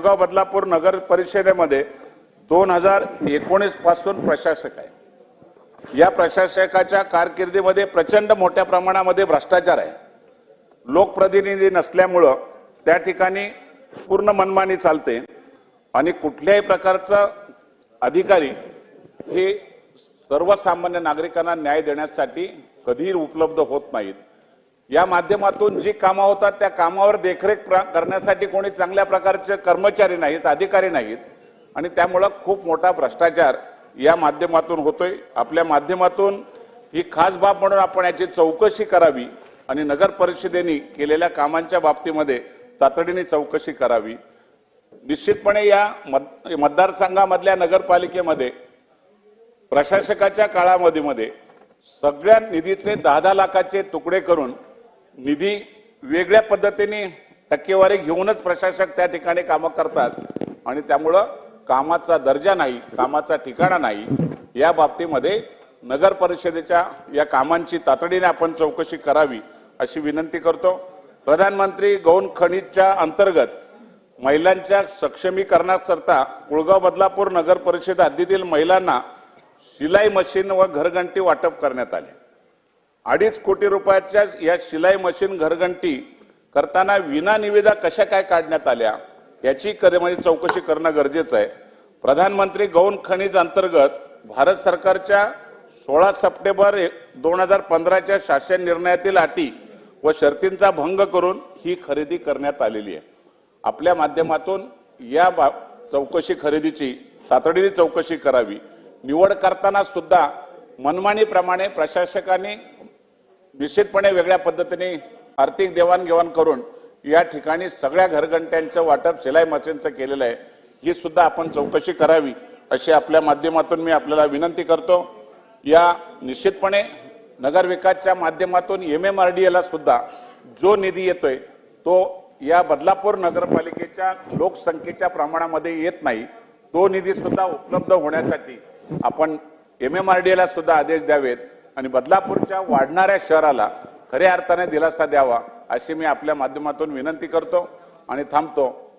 कुळगाव बदलापूर नगर परिषदेमध्ये दोन हजार एकोणीसपासून प्रशासक आहे. या प्रशासकाच्या कारकिर्दीमध्ये प्रचंड मोठ्या प्रमाणामध्ये भ्रष्टाचार आहे. लोकप्रतिनिधी नसल्यामुळं त्या ठिकाणी पूर्ण मनमानी चालते आणि कुठल्याही प्रकारचं अधिकारी हे सर्वसामान्य नागरिकांना न्याय देण्यासाठी कधीही उपलब्ध होत नाहीत. या माध्यमातून जी कामं होतात त्या कामावर देखरेख करण्यासाठी कोणी चांगल्या प्रकारचे कर्मचारी नाहीत अधिकारी नाहीत. आणि त्यामुळं खूप मोठा भ्रष्टाचार या माध्यमातून होतोय. आपल्या माध्यमातून ही खास बाब म्हणून आपण याची चौकशी करावी आणि नगर परिषदेने केलेल्या कामांच्या बाबतीमध्ये तातडीने चौकशी करावी. निश्चितपणे या मत- मतदारसंघामधल्या नगरपालिकेमध्ये प्रशासकाच्या काळामध्ये सगळ्या निधीचे दहा दहा लाखाचे तुकडे करून निधी वेगळ्या पद्धतीने टक्केवारी घेऊनच प्रशासक त्या ठिकाणी कामं करतात. आणि त्यामुळं कामाचा दर्जा नाही कामाचा ठिकाणा नाही या बाबतीमध्ये नगर परिषदेच्या या कामांची तातडीने आपण चौकशी करावी अशी विनंती करतो. प्रधानमंत्री गौण खनिजच्या अंतर्गत महिलांच्या सक्षमीकरणाकरता कुळगाव बदलापूर नगर परिषद हद्दीतील महिलांना शिलाई मशीन व घरघंटी वाटप करण्यात आले. अडीच कोटी रुपयाच्या या शिलाई मशीन घरघंटी करताना विना निविदा कशा काय काढण्यात आल्या याची म्हणजे चौकशी करणं गरजेचं आहे. प्रधानमंत्री गौण खनिज अंतर्गत भारत सरकारच्या सोळा सप्टेंबर दोन हजार पंधराच्या शासन निर्णयातील अटी व शर्तींचा भंग करून ही खरेदी करण्यात आलेली आहे. आपल्या माध्यमातून या बा- चौकशी खरेदीची तातडीने चौकशी करावी. निवड करताना सुद्धा मनमानीप्रमाणे प्रशासकांनी निश्चितपणे वेगळ्या पद्धतीने आर्थिक देवाणघेवाण करून या ठिकाणी सगळ्या घरघंट्यांचं वाटप शिलाई मशीनचं केलेलं आहे. ही सुद्धा आपण चौकशी करावी अशी आपल्या माध्यमातून मी आपल्याला विनंती करतो. या निश्चितपणे नगरविकासच्या माध्यमातून एम एम आर डी एला सुद्धा जो निधी येतोय तो या बदलापूर नगरपालिकेच्या लोकसंख्येच्या प्रमाणामध्ये येत नाही. तो निधी सुद्धा उपलब्ध होण्यासाठी आपण एम एम आर डी एला सुद्धा आदेश द्यावेत. आणि बदलापूरच्या वाढणाऱ्या शहराला खऱ्या अर्थाने दिलासा द्यावा अशी मी आपल्या माध्यमातून विनंती करतो आणि थांबतो.